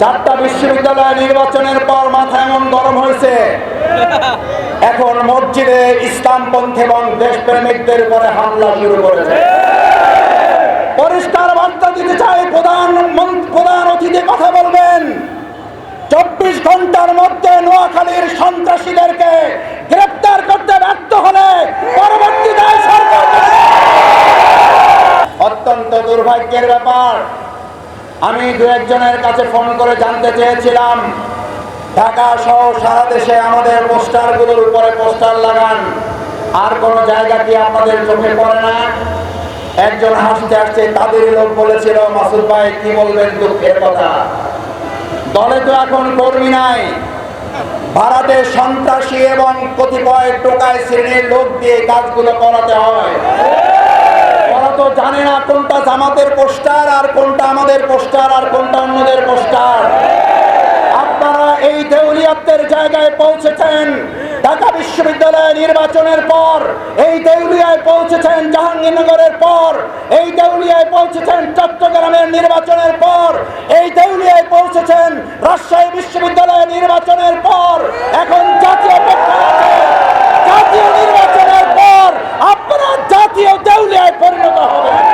চারটা বিশ্ববিদ্যালয় নির্বাচনের পর মাথা এমন গরম হয়েছে। এখন মসজিদে ইসলামপন্থী এবং দেশপ্রেমিকদের উপরে হামলা শুরু করেছে। পরিষ্কার বার্তা দিতে চাই, প্রধান প্রধান অতিথি কথা বলবেন। চব্বিশ ঘণ্টার মধ্যে নোয়াখালীর সন্ত্রাসীদেরকে গ্রেপ্তার করতে ব্যর্থ হলে পরবর্তী দায় সরকার অত্যন্ত দুর্ভাগ্যের ব্যাপার। আমি দু একজনের কাছে ফোন করে জানতে চেয়েছিলাম, ঢাকা সহ সারা দেশে আমাদের পোস্টারগুলোর উপরে পোস্টার লাগান। আর কোনো জায়গা কি আপনাদের চোখে পড়ে না? একজন হাসতে হাসতে তাদেরই লোক বলেছিল, মাসুদ ভাই, কি বলবেন দুঃখের কথা? দলে তো এখন কর্মী নাই। ভারতে সন্ত্রাসী এবং কতিপয় টোকায় শ্রেণির লোক দিয়ে কাজগুলো করাতে হয়। ওরা তো জানে না কোনটা জামাতের পোস্টার আর কোনটা আমাদের পোস্টার আর কোনটা অন্যদের পোস্টার। আপনারা এই দেউলিয়াতের জায়গায় পৌঁছেছেন। ঢাকা বিশ্ববিদ্যালয় নির্বাচনের পর, এই দেউলিয়ায় পৌঁছেছেন জাহাঙ্গীরনগরের পর, এই দেউলিয়ায় পৌঁছেছেন চট্টগ্রামের নির্বাচনের পর এই দেউলিয়ায় পৌঁছেছেন রাজশাহী বিশ্ববিদ্যালয় নির্বাচনের পর এখন জাতীয় প্রেক্ষাপটে জাতীয় নির্বাচনের পর আপনারা জাতীয় দেউলিয়ায় পরিণত হবেন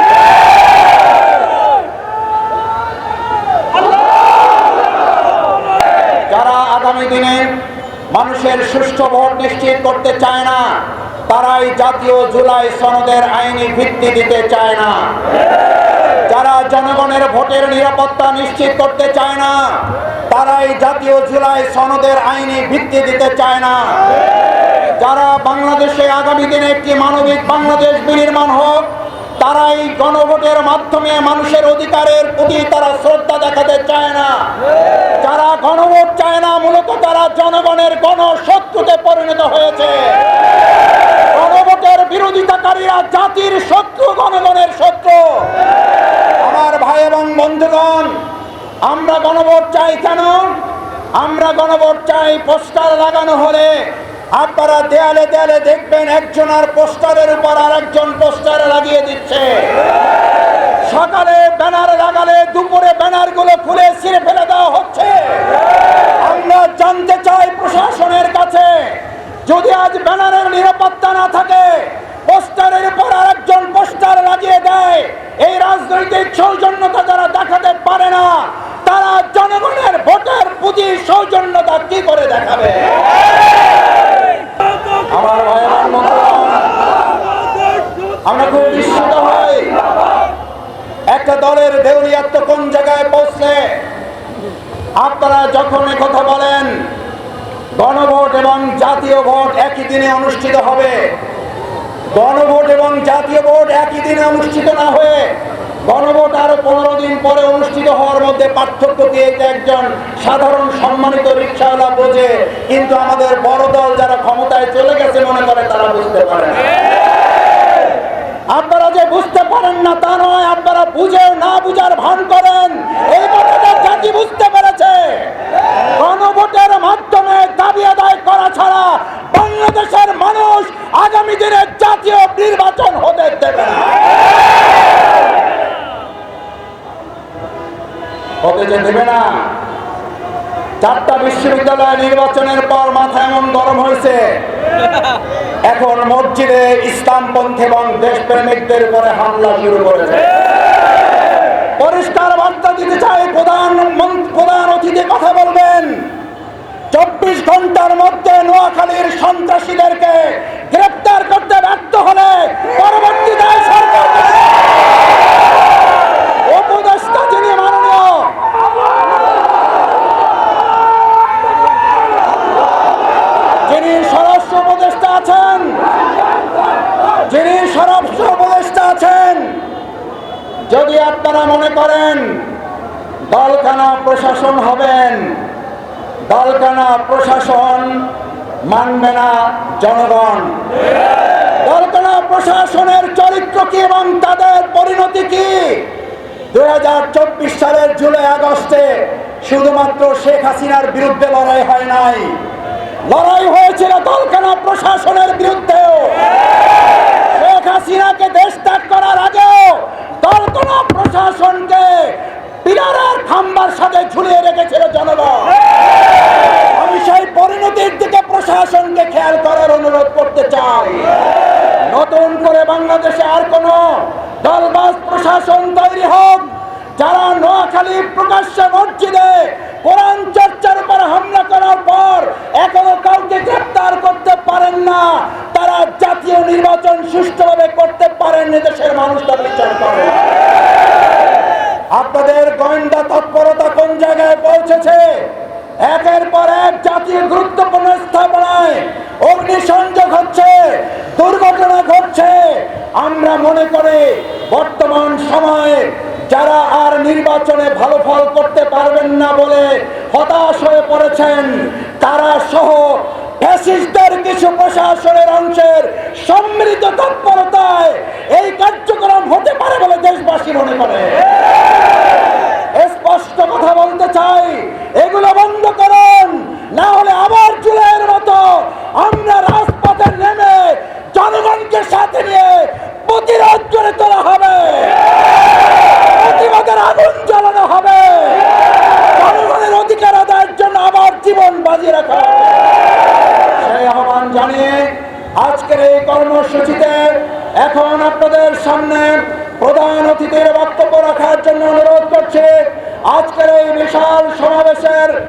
যারা আগামী দিনে মানুষের সুষ্ঠু ভোট নিশ্চিত করতে চায় না, তারাই জাতীয় জুলাই সনদের আইনি ভিত্তি দিতে চায় না। যারা জনগণের ভোটের নিরাপত্তা নিশ্চিত করতে চায় না, তারাই জাতীয় জুলাই সনদের আইনি ভিত্তি দিতে চায় না। যারা বাংলাদেশে আগামী দিনে একটি মানবিক বাংলাদেশ বিনির্মাণ হোক, তারাই গণভোটের মাধ্যমে মানুষের অধিকারের প্রতি তারা শ্রদ্ধা দেখাতে চায় না। যারা গণভোট চায় না, মূলত জনগণের গণশত্রুতে পরিণত হয়েছে। গণভোটের বিরোধিতাকারীরা জাতির শত্রু গণগণের শত্রু। আমার ভাই এবং বন্ধুগণ, আমরা গণভোট চাই কেন? আমরা গণভোট চাই পোস্টার লাগানো হলে। আপনারা দেয়ালে দেয়ালে দেখবেন একজন আর পোস্টারের উপর আর একজন পোস্টার লাগিয়ে দিচ্ছে। সকালে ব্যানার লাগালে, দুপুরে ব্যানারগুলো খুলে ছিঁড়ে ফেলে দেওয়া হচ্ছে আমরা জানতে চাই প্রশাসনের কাছে যদি আজ ব্যানারের নিরাপত্তা না থাকে পোস্টারের উপর আরেকজন পোস্টার লাগিয়ে দেয় এই রাজনৈতিক সৌজন্যতা যারা দেখাতে পারে না তারা জনগণের ভোটের প্রতি সৌজন্যতা কি করে দেখাবে আমার ভাই এবং বন্ধুগণ, আমরা খুব বিস্মিত হই একটা দলের দেউলিয়াত্ম কোন জায়গায় পৌঁছলে আপনারা যখন কথা বলেন, গণভোট এবং জাতীয় ভোট একই দিনে অনুষ্ঠিত হবে। গণভোট এবং জাতীয় ভোট একই দিনে অনুষ্ঠিত না হয়ে গণভোট আরও পনেরো দিন পরে অনুষ্ঠিত হওয়ার মধ্যে পার্থক্য এটা একজন সাধারণ সম্মানিত রিক্সাওয়ালা বোঝে, কিন্তু আমাদের বড় দল যারা ক্ষমতায় চলে গেছে মনে করে, তারা বুঝতে পারে না। আপনারা যে বুঝতে পারেন না তা নয়, আপনারা বুঝেও না বুঝার ভান করেন। এই কথাটা জাতি বুঝতে পেরেছে। গণভোটের মাধ্যমে দাবি আদায় করা ছাড়া বাংলাদেশের মানুষ আগামী দিনে জাতীয় নির্বাচন হতে দেবে না। হতে যে দেবে না। চারটা বিশ্ববিদ্যালয় নির্বাচনের পর মাথা এমন গরম হয়েছে। এখন মসজিদে ইসলামপন্থী এবং দেশপ্রেমিকদের উপরে হামলা শুরু করেছে। পরিষ্কার বার্তা দিতে চাই, প্রধান প্রধান অতিথি কথা বলবেন। চব্বিশ ঘণ্টার মধ্যে নোয়াখালীর সন্ত্রাসীদেরকে গ্রেপ্তার করতে ব্যর্থ হলে পরবর্তী দায় সরকার নেবে। উপদেষ্টা যিনি মাননীয় যিনি স্বরাষ্ট্র উপদেষ্টা আছেন? যিনি স্বরাষ্ট্র উপদেষ্টা আছেন, যদি আপনারা মনে করেন দলখানা প্রশাসন হবেন দলখানা প্রশাসন মানবে না জনগণ। দলখানা প্রশাসনের চরিত্র কি এবং তাদের পরিণতি কি? দু হাজার চব্বিশ সালের জুলাই আগস্টে শুধুমাত্র শেখ হাসিনার বিরুদ্ধে লড়াই হয় নাই। লড়াই হয়েছিল দলখানা প্রশাসনের বিরুদ্ধেও শেখ হাসিনাকে দেশ ত্যাগ করার আগেও দলখানা প্রশাসনকে পিলারের খাম্বার সাথে ঝুলিয়ে রেখেছিল জনগণ। আমি সেই পরিণতির দিকে প্রশাসনকে খেয়াল করার অনুরোধ করতে চাই। নতুন করে বাংলাদেশে আর কোন দলবাজ প্রশাসন তৈরি হোক, যারা নোয়াখালী প্রকাশ্যে মসজিদে কোরআন চর্চার উপর হামলা করার পর পারেন দেশের মানুষ তা বিচার করে। আপনাদের গোয়েন্দা তৎপরতা কোন জায়গায় পৌঁছেছে? একের পর এক জাতীয় গুরুত্বপূর্ণ স্থাপনায় অগ্নিসংযোগ হচ্ছে, দুর্ঘটনা ঘটছে। আমরা মনে করি, বর্তমান সময়ে যারা আর নির্বাচনে ভালো ফল করতে পারবেন না বলে হতাশ হয়ে পড়েছেন, তারা সহ এই কার্যক্রম হতে পারে বলে কথা বলতে চাই, এগুলো বন্ধ করুন, না হলে আবার মতো আমরা রাজপথে নেমে জনগণকে সাথে নিয়ে প্রতিরোধ করে তোলা হবে প্রতিবাদের আগুন জ্বালানো হবে জনগণের অধিকার আদায়ের জন্য আবার জীবন বাজি রাখা হবে। সেই আহ্বান জানিয়ে আজকের এই কর্মসূচিতে এখন আপনাদের সামনে প্রধান অতিথির বক্তব্য রাখার জন্য অনুরোধ করছে। আজকের এই বিশাল সমাবেশের